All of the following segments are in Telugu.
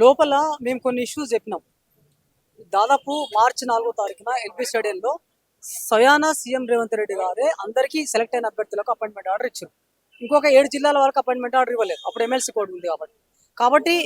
లోపల మేము కొన్ని ఇష్యూస్ చెప్పినాం. దాదాపు మార్చి నాలుగో తారీఖున ఎల్బీ స్టేడియంలో సయానా సీఎం రేవంత్ రెడ్డి గారే అందరికీ సెలెక్ట్ అయిన అభ్యర్థులకు అపాయింట్మెంట్ ఆర్డర్ ఇచ్చారు. ఇంకొక ఏడు జిల్లాల వరకు అపాయింట్మెంట్ ఆర్డర్ ఇవ్వలేదు. అప్పుడు ఎమ్మెల్సీ కోడ్ ఉంది కాబట్టి. కాబట్టి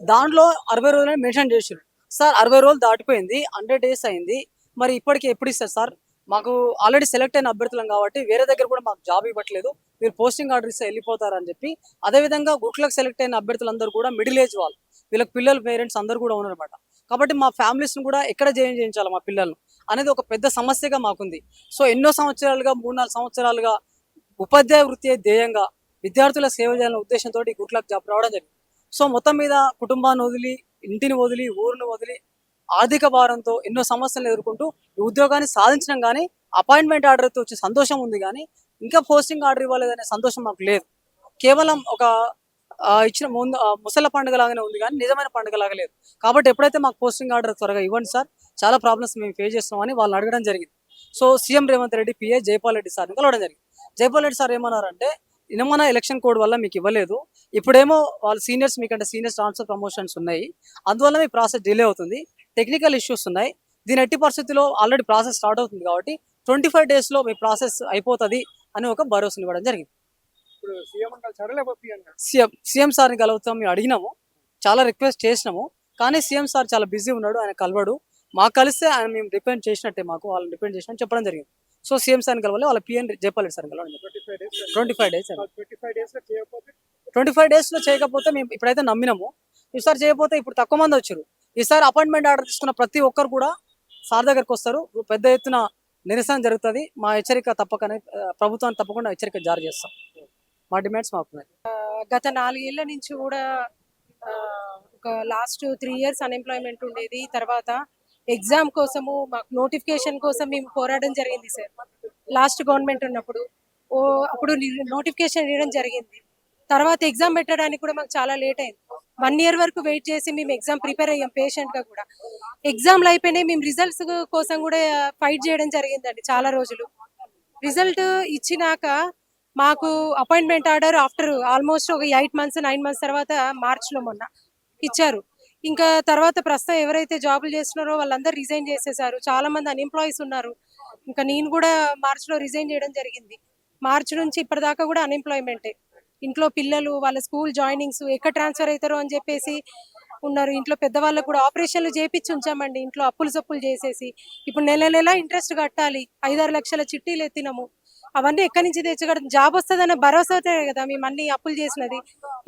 దాంట్లో అరవై రోజులని మెన్షన్ చేసారు సార్ అరవై రోజులు దాటిపోయింది. హండ్రెడ్ డేస్ అయింది. మరి ఇప్పటికి ఎప్పుడు ఇస్తారు సార్? మాకు ఆల్రెడీ సెలెక్ట్ అయిన అభ్యర్థులం కాబట్టి వేరే దగ్గర కూడా మాకు జాబ్ ఇవ్వట్లేదు. మీరు పోస్టింగ్ ఆర్డర్ ఇస్తే వెళ్ళిపోతారని చెప్పి. అదేవిధంగా గుట్లకు సెలెక్ట్ అయిన అభ్యర్థులందరూ కూడా మిడిల్ ఏజ్ వాళ్ళు. వీళ్ళకి పిల్లలు పేరెంట్స్ అందరూ కూడా ఉన్నారన్నమాట. కాబట్టి మా ఫ్యామిలీస్ని కూడా ఎక్కడ జాయిన్ చేయించాలి మా పిల్లలను అనేది ఒక పెద్ద సమస్యగా మాకుంది. సో ఎన్నో సంవత్సరాలుగా మూడు నాలుగు సంవత్సరాలుగా ఉపాధ్యాయ వృత్తి ధ్యేయంగా విద్యార్థుల సేవ చేయాలనే ఉద్దేశంతో ఈ గుట్లకు జాబ్ రావడం జరిగింది. సో మొత్తం మీద కుటుంబాన్ని వదిలి ఇంటిని వదిలి ఊరిని వదిలి ఆర్థిక భారంతో ఎన్నో సమస్యలు ఎదుర్కొంటూ ఈ ఉద్యోగాన్ని సాధించడం కానీ అపాయింట్మెంట్ ఆర్డర్తో వచ్చే సంతోషం ఉంది కానీ ఇంకా పోస్టింగ్ ఆర్డర్ ఇవ్వలేదనే సంతోషం మాకు లేదు. కేవలం ఒక ఇచ్చిన ముందు ఆ, ముసల పండుగ లాగానే ఉంది కానీ నిజమైన పండుగ లాగా లేదు. కాబట్టి ఎప్పుడైతే మాకు పోస్టింగ్ ఆర్డర్ త్వరగా ఇవ్వండి సార్ చాలా ప్రాబ్లమ్స్ మేము ఫేస్ చేస్తున్నామని వాళ్ళని అడగడం జరిగింది. So CM Revanth Reddy PA Jaipal Reddy సార్ని కలవడం జరిగింది. జైపాల్ రెడ్డి సార్ ఏమన్నారంటే నిన్న ఎలక్షన్ కోడ్ వల్ల మీకు ఇవ్వలేదు. ఇప్పుడేమో వాళ్ళ సీనియర్స్ మీకంటే సీనియర్స్ ట్రాన్స్ఫర్ ప్రమోషన్స్ ఉన్నాయి. అందువల్ల మీ ప్రాసెస్ డిలే అవుతుంది. టెక్నికల్ ఇష్యూస్ ఉన్నాయి. దీని ఎట్టి పరిస్థితిలో ఆల్రెడీ ప్రాసెస్ స్టార్ట్ అవుతుంది కాబట్టి ట్వంటీ ఫైవ్ డేస్లో మీ ప్రాసెస్ అయిపోతుంది అని ఒక భరోసా ఇవ్వడం జరిగింది. సీఎం సార్ని కలుగుతాం మేము అడిగినాము. చాలా రిక్వెస్ట్ చేసినాము. కానీ సీఎం సార్ చాలా బిజీ ఉన్నాడు ఆయన కలవడు. మాకు కలిస్తే ఆయన మేము డిపెండ్ చేసినట్టే మాకు వాళ్ళని డిపెండ్ చేసినట్టు చెప్పడం జరిగింది. సో సీఎం సార్ని కలవాలి వాళ్ళ పిఎన్ సార్ని కలవండి twenty five days twenty five డేస్లో చేయకపోతే? మేము ఇప్పుడైతే నమ్మినాము. ఈసారి చేయకపోతే ఇప్పుడు తక్కువ మంది వచ్చారు. ఈసారి అపాయింట్మెంట్ ఆర్డర్ తీసుకున్న ప్రతి ఒక్కరు కూడా సార్ దగ్గరికి వస్తారు. పెద్ద ఎత్తున నిరసన జరుగుతుంది. మా హెచ్చరిక తప్పకనే ప్రభుత్వాన్ని తప్పకుండా హెచ్చరిక జారీ చేస్తాం. మా డిమాండ్స్ మాకు గత నాలుగేళ్ళ నుంచి కూడా ఒక లాస్ట్ త్రీ ఇయర్స్ అన్ఎంప్లాయ్మెంట్ ఉండేది. తర్వాత ఎగ్జామ్ కోసము మాకు నోటిఫికేషన్ కోసం మేము పోరాడడం జరిగింది సార్. లాస్ట్ గవర్నమెంట్ ఉన్నప్పుడు. ఓ అప్పుడు నోటిఫికేషన్ ఇవ్వడం జరిగింది. తర్వాత ఎగ్జామ్ పెట్టడానికి కూడా మాకు చాలా లేట్ అయింది. వన్ ఇయర్ వరకు వెయిట్ చేసి మేము ఎగ్జామ్ ప్రిపేర్ అయ్యాం పేషెంట్గా కూడా. ఎగ్జామ్లు అయిపోయినాయి. మేము రిజల్ట్స్ కోసం కూడా ఫైట్ చేయడం జరిగిందండి చాలా రోజులు. రిజల్ట్ ఇచ్చినాక మాకు అపాయింట్మెంట్ ఆర్డర్ ఆఫ్టర్ ఆల్మోస్ట్ ఒక ఎయిట్ మంత్స్ నైన్ మంత్స్ తర్వాత మార్చ్లో మొన్న ఇచ్చారు. ఇంకా తర్వాత ప్రస్తుతం ఎవరైతే జాబులు చేస్తున్నారో వాళ్ళందరూ రిజైన్ చేసేసారు. చాలా మంది అన్ఎంప్లాయీస్ ఉన్నారు. ఇంకా నేను కూడా మార్చిలో రిజైన్ చేయడం జరిగింది. మార్చ్ నుంచి ఇప్పటిదాకా కూడా అన్ఎంప్లాయ్మెంటే ఇంట్లో పిల్లలు వాళ్ళ స్కూల్ జాయినింగ్స్ ఎక్కడ ట్రాన్స్ఫర్ అవుతారో అని చెప్పేసి ఉన్నారు. ఇంట్లో పెద్దవాళ్ళకు కూడా ఆపరేషన్లు చేపించి ఉంచామండి. ఇంట్లో అప్పులు సప్పులు చేసేసి. ఇప్పుడు నెల నెల ఇంట్రెస్ట్ కట్టాలి. ఐదారు లక్షల చిట్టీలు ఎత్తినాము. అవన్నీ ఎక్కడి నుంచి తెచ్చగడం జాబ్ వస్తుందనే భరోసాతే కదా మేము అన్ని అప్పులు చేసినది.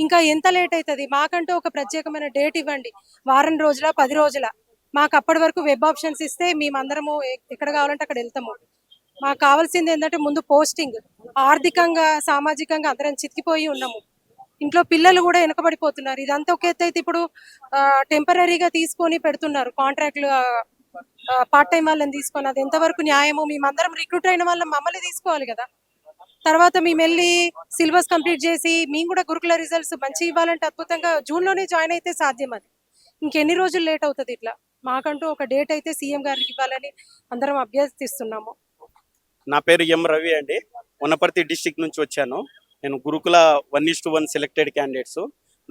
ఇంకా ఎంత లేట్ అవుతుంది మాకంటూ ఒక ప్రత్యేకమైన డేట్ ఇవ్వండి. వారం రోజుల పది రోజుల. మాకు అప్పటి వరకు వెబ్ ఆప్షన్స్ ఇస్తే మేమందరము ఎక్కడ కావాలంటే అక్కడ వెళ్తాము. మాకు కావాల్సింది ఏంటంటే ముందు పోస్టింగ్. ఆర్థికంగా సామాజికంగా అందరం చితికిపోయి ఉన్నాము. ఇంట్లో పిల్లలు కూడా వెనకబడిపోతున్నారు. ఇదంతా ఒక ఎత్తు అయితే ఇప్పుడు టెంపరీగా తీసుకొని పెడుతున్నారు కాంట్రాక్ట్లు పార్ట్ టైం వాళ్ళని తీసుకొని అది ఎంతవరకు న్యాయమో మేమందరం రిక్రూట్ అయిన వాళ్ళం మమ్మల్ని తీసుకోవాలి కదా. తర్వాత మేము వెళ్ళి సిలబస్ కంప్లీట్ చేసి మేము కూడా గురుకుల రిజల్ట్స్ మంచి ఇవ్వాలంటే అద్భుతంగా జూన్లోనే జాయిన్ అయితే సాధ్యం అది. ఇంకెన్ని రోజులు లేట్ అవుతుంది ఇట్లా? మాకంటూ ఒక డేట్ అయితే సీఎం గారికి ఇవ్వాలని అందరం అభ్యర్థిస్తున్నాము. నా పేరు ఎం రవి అండి. వనపర్తి డిస్టిక్ నుంచి వచ్చాను. నేను Gurukula one is to one selected candidates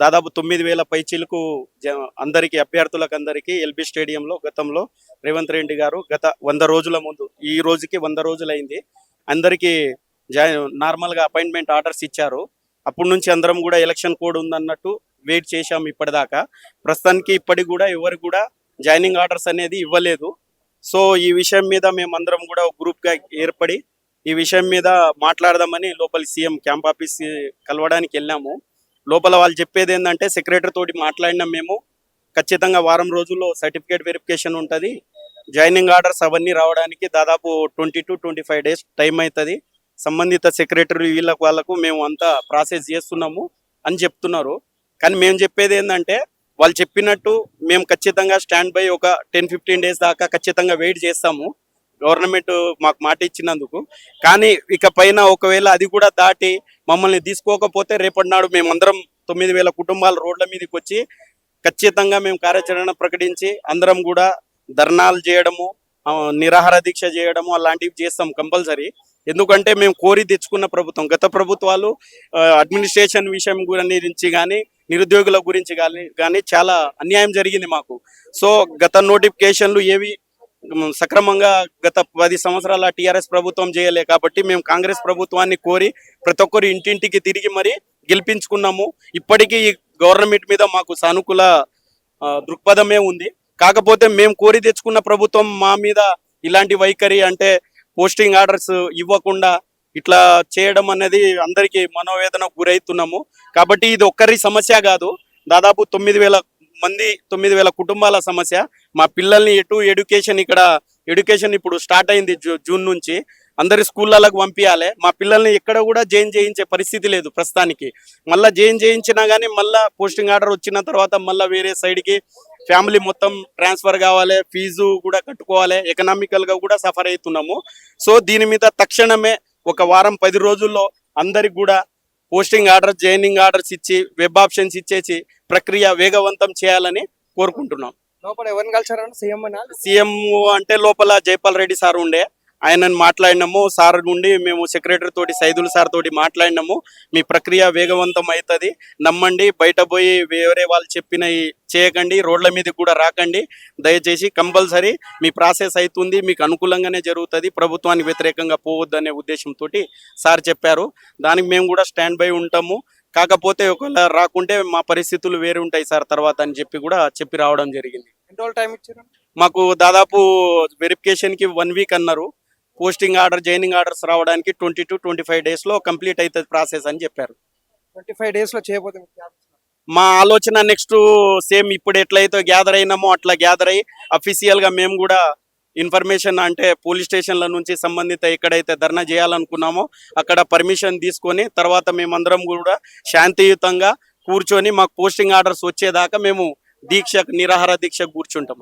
దాదాపు తొమ్మిది వేల పైచీలకు జ అందరికీ అభ్యర్థులకు అందరికీ ఎల్బీ స్టేడియంలో గతంలో రేవంత్ రెడ్డి గారు గత వంద రోజుల ముందు ఈ రోజుకి వంద రోజులైంది. అందరికీ జాయి నార్మల్గా అపాయింట్మెంట్ ఆర్డర్స్ ఇచ్చారు. అప్పటి నుంచి అందరం కూడా ఎలక్షన్ కోడ్ ఉందన్నట్టు వెయిట్ చేశాం ఇప్పటిదాకా. ప్రస్తుతానికి ఇప్పటికి కూడా ఎవరు కూడా జాయినింగ్ ఆర్డర్స్ అనేది ఇవ్వలేదు. సో ఈ విషయం మీద మేమందరం కూడా ఒక గ్రూప్గా ఏర్పడి ఈ విషయం మీద మాట్లాడదామని లోపల సీఎం క్యాంప్ ఆఫీస్ కలవడానికి వెళ్ళాము. లోపల వాళ్ళు చెప్పేది ఏంటంటే సెక్రటరీ తోటి మాట్లాడినాం మేము ఖచ్చితంగా వారం రోజుల్లో సర్టిఫికేట్ వెరిఫికేషన్ ఉంటుంది. జాయినింగ్ ఆర్డర్స్ అవన్నీ రావడానికి దాదాపు twenty two twenty five days time అవుతుంది సంబంధిత సెక్రటరీ వీళ్ళకు వాళ్ళకు మేము అంతా ప్రాసెస్ చేస్తున్నాము అని చెప్తున్నారు. కానీ మేము చెప్పేది ఏంటంటే వాళ్ళు చెప్పినట్టు మేము ఖచ్చితంగా స్టాండ్ బై ఒక టెన్ ఫిఫ్టీన్ డేస్ దాకా ఖచ్చితంగా వెయిట్ చేస్తాము. గవర్నమెంట్ మాకు మాట ఇచ్చినందుకు. కానీ ఇక పైన ఒకవేళ అది కూడా దాటి మమ్మల్ని తీసుకోకపోతే రేపటి నాడు మేమందరం తొమ్మిది వేల కుటుంబాలు రోడ్ల మీదకి వచ్చి ఖచ్చితంగా మేము కార్యాచరణ ప్రకటించి అందరం కూడా ధర్నాలు చేయడము నిరాహార దీక్ష చేయడము అలాంటివి చేస్తాం కంపల్సరీ. ఎందుకంటే మేము కోరి తెచ్చుకున్న ప్రభుత్వం గత ప్రభుత్వాలు అడ్మినిస్ట్రేషన్ విషయం గురించి కానీ నిరుద్యోగుల గురించి కానీ కానీ చాలా అన్యాయం జరిగింది మాకు. సో గత నోటిఫికేషన్లు ఏవి సక్రమంగా గత పది సంవత్సరాల టీఆర్ఎస్ ప్రభుత్వం చేయలే కాబట్టి మేము కాంగ్రెస్ ప్రభుత్వాన్ని కోరి ప్రతి ఒక్కరు ఇంటింటికి తిరిగి మరి గెలిపించుకున్నాము. ఇప్పటికీ ఈ గవర్నమెంట్ మీద మాకు సానుకూల దృక్పథమే ఉంది. కాకపోతే మేము కోరి తెచ్చుకున్న ప్రభుత్వం మా మీద ఇలాంటి వైఖరి అంటే పోస్టింగ్ ఆర్డర్స్ ఇవ్వకుండా ఇట్లా చేయడం అనేది అందరికీ మనోవేదన గురవుతున్నాము కాబట్టి ఇది ఒక్కరి సమస్య కాదు. దాదాపు తొమ్మిది వేల మంది తొమ్మిది వేల కుటుంబాల సమస్య. మా పిల్లల్ని ఎటు ఎడ్యుకేషన్ ఇక్కడ ఎడ్యుకేషన్ ఇప్పుడు స్టార్ట్ అయింది జూన్ నుంచి. అందరి స్కూళ్ళకు పంపించాలి మా పిల్లల్ని ఎక్కడ కూడా జాయిన్ చేయించే పరిస్థితి లేదు ప్రస్తుతానికి. మళ్ళీ జాయిన్ చేయించినా కానీ మళ్ళీ పోస్టింగ్ ఆర్డర్ వచ్చిన తర్వాత మళ్ళీ వేరే సైడ్కి ఫ్యామిలీ మొత్తం ట్రాన్స్ఫర్ కావాలి ఫీజు కూడా కట్టుకోవాలి ఎకనామికల్గా కూడా సఫర్ అవుతున్నాము సో దీని మీద తక్షణమే ఒక వారం పది రోజుల్లో అందరికి కూడా పోస్టింగ్ ఆర్డర్ జాయినింగ్ ఆర్డర్స్ ఇచ్చి వెబ్ ఆప్షన్స్ ఇచ్చేసి ప్రక్రియ వేగవంతం చేయాలని కోరుకుంటున్నాం. లోపల ఎవరిని కలిసారని సీఎం అంటే లోపల జైపాల్ రెడ్డి సార్ ఉండే. ఆయనని మాట్లాడినాము. సార్ నుండి మేము సెక్రటరీ తోటి సైదుల్ సార్ తోటి మాట్లాడినాము. మీ ప్రక్రియ వేగవంతం అవుతుంది. నమ్మండి బయట పోయి వేరే వాళ్ళు చెప్పిన చేయకండి రోడ్ల మీద కూడా రాకండి. దయచేసి కంపల్సరీ మీ ప్రాసెస్ అవుతుంది. మీకు అనుకూలంగానే జరుగుతుంది. ప్రభుత్వానికి వ్యతిరేకంగా పోవద్దు అనే ఉద్దేశంతో సార్ చెప్పారు. దానికి మేము కూడా స్టాండ్ బై ఉంటాము. కాకపోతే ఒకవేళ రాకుంటే మా పరిస్థితులు వేరే ఉంటాయి సార్ తర్వాత అని చెప్పి కూడా చెప్పి రావడం జరిగింది. టైం ఇచ్చారు? మాకు దాదాపు వెరిఫికేషన్కి వన్ వీక్ అన్నారు. పోస్టింగ్ ఆర్డర్ జాయినింగ్ ఆర్డర్స్ రావడానికి ట్వంటీ టు ట్వంటీ ఫైవ్ డేస్లో కంప్లీట్ అవుతుంది ప్రాసెస్ అని చెప్పారు. ట్వంటీ ఫైవ్ డేస్లో చేయబోతే మీకు job. ఇస్తున్నారు. మా ఆలోచన నెక్స్ట్ సేమ్ ఇప్పుడు ఎట్లయితే గ్యాదర్ అయినామో అట్లా గ్యాదర్ అయ్యి అఫీషియల్గా మేము కూడా ఇన్ఫర్మేషన్ అంటే పోలీస్ స్టేషన్ల నుంచి సంబంధిత ఎక్కడైతే ధర్నా చేయాలనుకున్నామో అక్కడ పర్మిషన్ తీసుకొని తర్వాత మేమందరం కూడా శాంతియుతంగా కూర్చొని మాకు పోస్టింగ్ ఆర్డర్స్ వచ్చేదాకా మేము దీక్ష నిరాహార దీక్ష కూర్చుంటాం